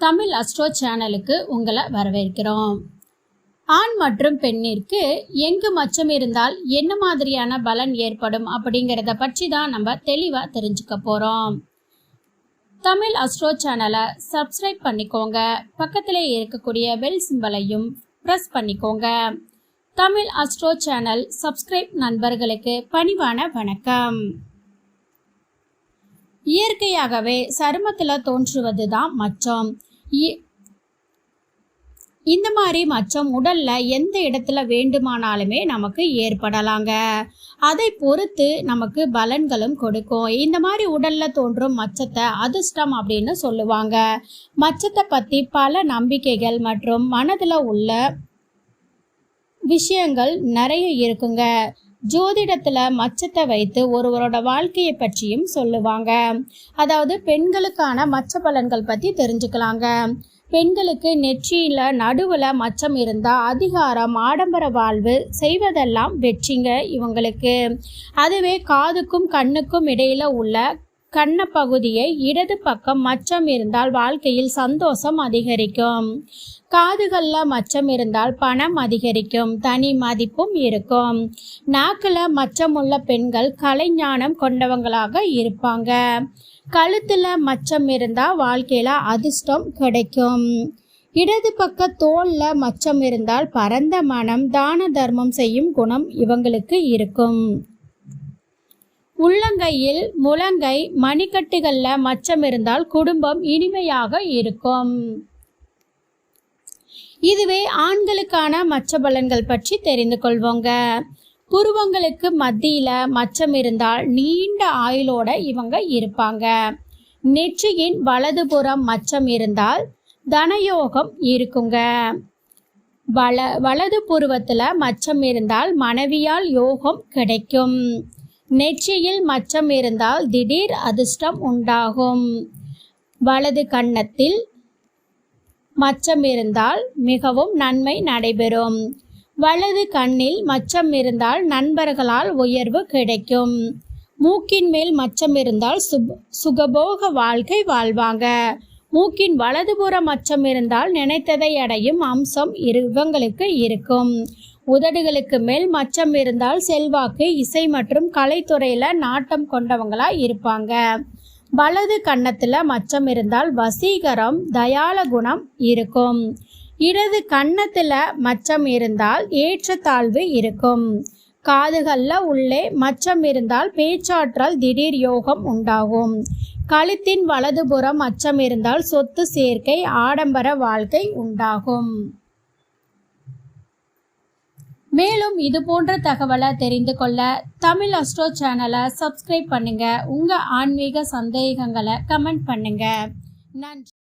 Tamil astro சேனலுக்கு உங்களை வரவேற்கிறோம். ஆண் மற்றும் பெண்ணிற்கு எங்கு மச்சம் இருந்தால் என்ன மாதிரியான பலன் ஏற்படும் அப்படிங்கிறத பற்றி தான் நம்ம தெளிவாக தெரிஞ்சுக்க போகிறோம் தமிழ் அஸ்ட்ரோ சேனலை சப்ஸ்கிரைப் பண்ணிக்கோங்க. பக்கத்திலே இருக்கக்கூடிய பெல் சிம்பலையும் ப்ரெஸ் பண்ணிக்கோங்க. தமிழ் அஸ்ட்ரோ சேனல் சப்ஸ்கிரைப் நண்பர்களுக்கு பணிவான வணக்கம். இயற்கையாகவே சருமத்தில் தோன்றுவது தான் மச்சம். இந்த மாதிரி மச்சம் உடல்ல எந்த இடத்துல வேண்டுமானாலுமே நமக்கு ஏற்படலாங்க. அதை பொறுத்து நமக்கு பலன்களும் கொடுக்கும். இந்த மாதிரி உடல்ல தோன்றும் மச்சத்தை அதிர்ஷ்டம் அப்படின்னு சொல்லுவாங்க. மச்சத்தை பத்தி பல நம்பிக்கைகள் மற்றும் மனதுல உள்ள விஷயங்கள் நிறைய இருக்குங்க. ஜோதிடத்துல மச்சத்தை வைத்து ஒருவரோட வாழ்க்கையை பற்றியும் சொல்லுவாங்க. அதாவது பெண்களுக்கான மச்ச பலன்கள் பத்தி தெரிஞ்சுக்கலாங்க. பெண்களுக்கு நெற்றியில நடுவுல மச்சம் இருந்தா அதிகாரம் ஆடம்பர வாழ்வு செய்வதெல்லாம் வெற்றிங்க இவங்களுக்கு. அதுவே காதுக்கும் கண்ணுக்கும் இடையில உள்ள கண்ண பகுதியை இடது பக்கம் மச்சம் இருந்தால் வாழ்க்கையில் சந்தோஷம் அதிகரிக்கும். காதுகளில் மச்சம் இருந்தால் பணம் அதிகரிக்கும். தனி மதிப்பும் இருக்கும். நாக்கில் மச்சமுள்ள பெண்கள் கலைஞானம் கொண்டவங்களாக இருப்பாங்க. கழுத்தில் மச்சம் இருந்தால் வாழ்க்கையில் அதிர்ஷ்டம் கிடைக்கும். இடது பக்க தோல்ல மச்சம் இருந்தால் பரந்த மனம் தான தர்மம் செய்யும் குணம் இவங்களுக்கு இருக்கும். உள்ளங்கையில் முழங்கை மணிக்கட்டுகளில் மச்சம் இருந்தால் குடும்பம் இனிமையாக இருக்கும். இதுவே ஆண்களுக்கான மச்ச பலன்கள் பற்றி தெரிந்து கொள்வோங்க. புருவங்களுக்கு மத்தியில மச்சம் இருந்தால் நீண்ட ஆயுளோட இவங்க இருப்பாங்க. நெற்றியின் வலதுபுறம் மச்சம் இருந்தால் தனயோகம் இருக்குங்க. வல வலது புருவத்தில் மச்சம் இருந்தால் மனைவியால் யோகம் கிடைக்கும். நெற்றியில் மச்சம் இருந்தால் திடீர் அதிர்ஷ்டம் உண்டாகும். வலது கன்னத்தில் மச்சம் இருந்தால் மிகவும் நன்மை நடைபெறும். வலது கண்ணில் மச்சம் இருந்தால் நண்பர்களால் உயர்வு கிடைக்கும். மூக்கின் மேல் மச்சம் இருந்தால் சுப் சுகபோக வாழ்க்கை வாழ்வாங்க. மூக்கின் வலதுபுற மச்சம் இருந்தால் நினைத்ததை அடையும் அம்சம் இரு- இவங்களுக்கு இருக்கும். உதடுகளுக்கு மேல் மச்சம் இருந்தால் செல்வாக்கு இசை மற்றும் கலைத்துறையில நாட்டம் கொண்டவங்களா இருப்பாங்க. வலது கன்னத்துல மச்சம் இருந்தால் வசீகரம் தயால குணம் இருக்கும். இடது கன்னத்துல மச்சம் இருந்தால் ஏற்றத்தாழ்வு இருக்கும். காதுகள்ல உள்ளே மச்சம் இருந்தால் பேச்சாற்றல் திடீர் யோகம் உண்டாகும். கழுத்தின் வலதுபுறம் மச்சம் இருந்தால் சொத்து சேர்க்கை ஆடம்பர வாழ்க்கை உண்டாகும். மேலும் இது போன்ற தகவலை தெரிந்து கொள்ள தமிழ் அஸ்ட்ரோ சேனலை சப்ஸ்கிரைப் பண்ணுங்க. உங்க ஆன்மீக சந்தேகங்களை கமெண்ட் பண்ணுங்க. நன்றி.